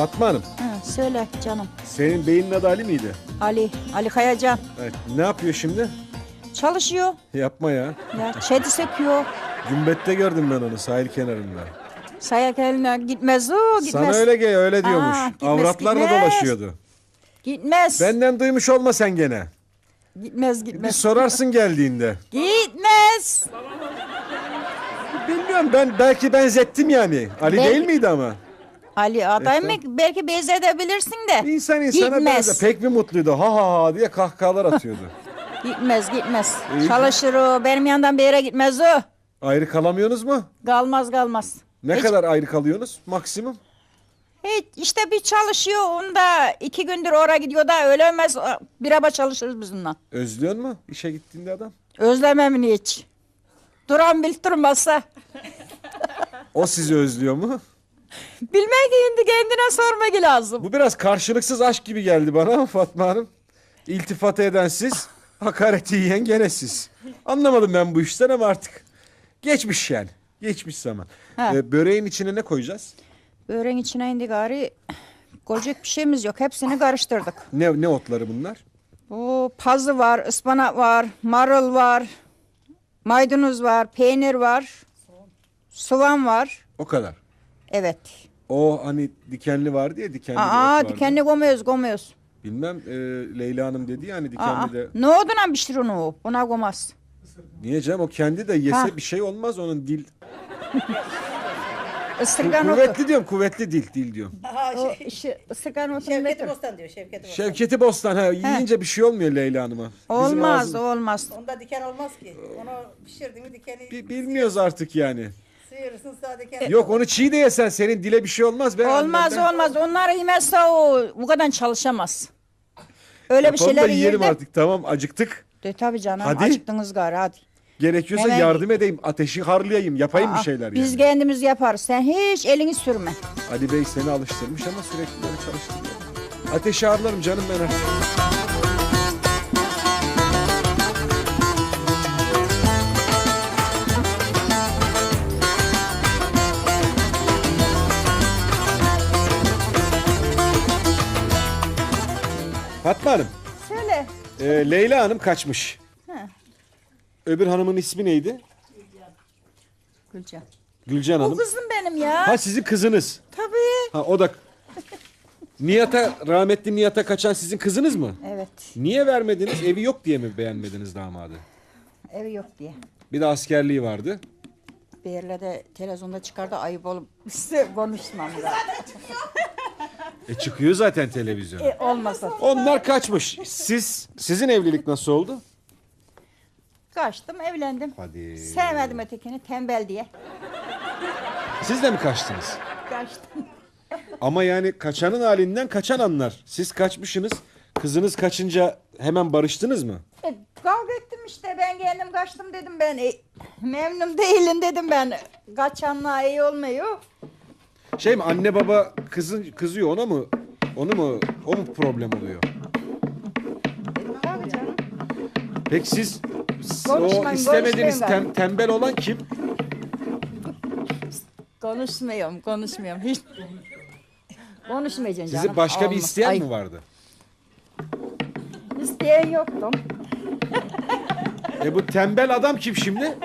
Fatma Hanım, Ha, söyle canım. senin beynin adı Ali miydi? Ali, Ali Kayacan. Evet. Ne yapıyor şimdi? Çalışıyor. Yapma ya. Ya çeti söküyor. Gümbette gördüm ben onu sahil kenarında. Sayak eline gitmez o gitmez. Sana öyle gel öyle diyormuş. Aa, gitmez, Avratlarla gitmez. dolaşıyordu. Gitmez. Benden duymuş olma sen gene. Gitmez Bir gitmez. sorarsın geldiğinde. Gitmez. Bilmiyorum ben belki benzettim yani. Ali değil miydi ama? Ali aday mı? Efendim? Belki benzetebilirsin de. İnsan insana Gitmez. benzer. Pek bir mutluydu. Ha ha ha diye kahkahalar atıyordu. Gitmez gitmez. İyi. Çalışır o. Benim yanından bir yere gitmez o. ayrı kalamıyorsunuz mu? Kalmaz kalmaz. Ne Hiç- kadar ayrı kalıyorsunuz maksimum? Hiç, işte bir çalışıyor. Onda iki gündür oraya gidiyor da ölemez. Bir araba çalışırız biz onunla. Özlüyor mu işe gittiğinde adam? Özlemem hiç. Duran bil durmazsa. O sizi özlüyor mu? Bilmek şimdi kendine sormak lazım. Bu biraz karşılıksız aşk gibi geldi bana ama Fatma Hanım. İltifat eden siz, hakareti yiyen gene siz. Anlamadım ben bu işten ama artık geçmiş yani. Geçmiş zaman. Ha. Ee, böreğin içine ne koyacağız? Böreğin içine indi gari. Koyacak bir şeyimiz yok. Hepsini karıştırdık. Ne, ne otları bunlar? Bu pazı var, ıspanak var, marul var, maydanoz var, peynir var, soğan var. O kadar. Evet. O hani dikenli vardı ya dikenli Aa dikenli koymuyoruz, koymuyoruz. Bilmem e, Leyla Hanım dedi ya hani dikenli Aa, de. ne oldu lan pişir onu o? Buna koymaz. Niye canım o kendi de yese Ha. bir şey olmaz onun dil. Isırgan otu. kuvvetli diyorum kuvvetli dil dil diyorum. Aha, O şey, işi, ısırgan otunu Şevket götür. Bostan diyor Şevket Bostan. Şevketi Bostan ha yiyince bir şey olmuyor Leyla Hanım'a. Bizim Olmaz, ağzım- olmaz. Onda diken olmaz ki. Onu pişirdin mi dikeni Bi- bilmiyoruz artık yani. Sıyırırsın sağ diken. Yok onu çiğ de yesen senin dile bir şey olmaz be. Olmaz, Annemden. olmaz. Onlar yemezse o bu kadar çalışamaz. Öyle bir Yapalım da şeyler yiyelim yerdim. artık tamam acıktık. De tabii canım. Hadi. Acıktınız gari hadi. Gerekiyorsa Hemen- yardım edeyim. Ateşi harlayayım. Yapayım bir Aa, şeyler Biz yani. kendimiz yaparız. Sen hiç elini sürme. Ali Bey seni alıştırmış ama sürekli beni çalıştırıyor. Ateşi harlarım canım ben artık. Fatma Hanım, Söyle. e, Leyla Hanım kaçmış. Ha. Öbür hanımın ismi neydi? Gülcan. Gülcan Bu Hanım. kızım benim ya. Ha sizin kızınız. Tabii. Ha o da Nihat'a rahmetli Nihat'a kaçan sizin kızınız mı? Evet. Niye vermediniz? Evi yok diye mi beğenmediniz damadı? Evi yok diye. Bir de askerliği vardı. Bir yerlerde televizyonda çıkardı ayıp olup size konuşmam da. E çıkıyor zaten televizyona. E, olmasa. Onlar kaçmış. Siz sizin evlilik nasıl oldu? Kaçtım evlendim. Hadi. Sevmedim ötekini tembel diye. Siz de mi kaçtınız? Kaçtım. Ama yani kaçanın halinden kaçan anlar. Siz kaçmışsınız. Kızınız kaçınca hemen barıştınız mı? E, kavga ettim işte ben kendim kaçtım dedim ben. E, memnun değilim dedim ben. Kaçanla iyi olmuyor. Şey mi anne baba kızın kızıyor ona mı? Onu mu? O mu problem oluyor? Tabii canım. Peki siz s- Konuşmayın, o istemediğiniz konuşmayın tem- tembel olan kim? Konuşmuyorum, konuşmuyorum. Hiç. Konuşmayacaksın canım. Sizi başka bir Olmaz. isteyen Ay, mi vardı? İsteyen yoktu. E bu tembel adam kim şimdi?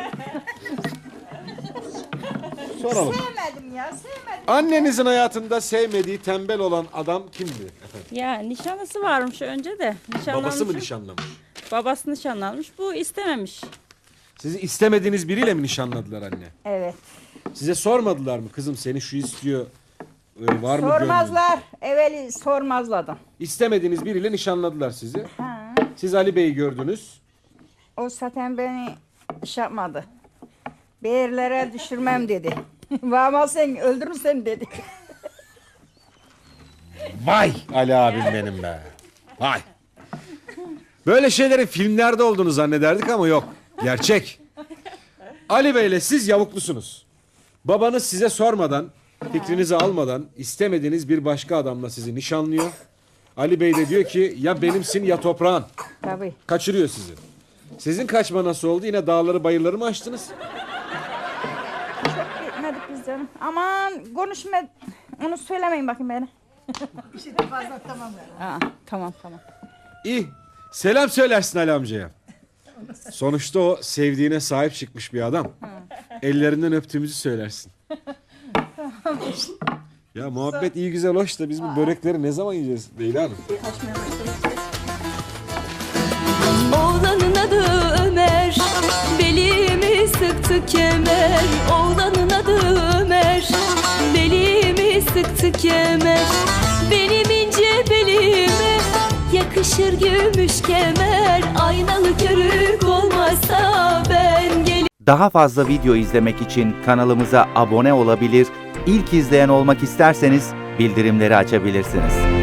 Soralım. Sevmedim ya, sevmedim. Annenizin hayatında sevmediği tembel olan adam kimdi? efendim? Ya nişanlısı varmış önce de. Nişanlanmış. Babası mı nişanlamış? Babası nişanlanmış. Bu istememiş. Sizi istemediğiniz biriyle mi nişanladılar anne? Evet. Size sormadılar mı kızım seni şu istiyor e, var mı gönlün? Sormazlar. Evveli sormazlardı. İstemediğiniz biriyle nişanladılar sizi. Ha. Siz Ali Bey'i gördünüz. O zaten beni iş yapmadı. Bir yerlere düşürmem dedi. Vama sen öldürürüm seni dedi. Vay Ali abim benim be. Vay. Böyle şeylerin filmlerde olduğunu zannederdik ama yok. Gerçek. Ali Bey'le siz yavuklusunuz. Babanız size sormadan, fikrinizi almadan istemediğiniz bir başka adamla sizi nişanlıyor. Ali Bey de diyor ki ya benimsin ya toprağın. Tabii. Kaçırıyor sizi. Sizin kaçma nasıl oldu? Yine dağları bayırları mı aştınız? Canım. Aman konuşma. Onu söylemeyin bakayım bana. Fazla tamam yani. Aa, tamam tamam. İyi. Selam söylersin Ali amcaya. Sonuçta o sevdiğine sahip çıkmış bir adam. Ellerinden öptüğümüzü söylersin. ya muhabbet iyi güzel hoş da biz bu börekleri ne zaman yiyeceğiz Leyla Hanım? Oğlanın adı Ömer Belimi sıktı kemer Oğlanın adı Yakışır gümüş kemer Aynalı körük olmazsa ben gelin Daha fazla video izlemek için kanalımıza abone olabilir, ilk izleyen olmak isterseniz bildirimleri açabilirsiniz.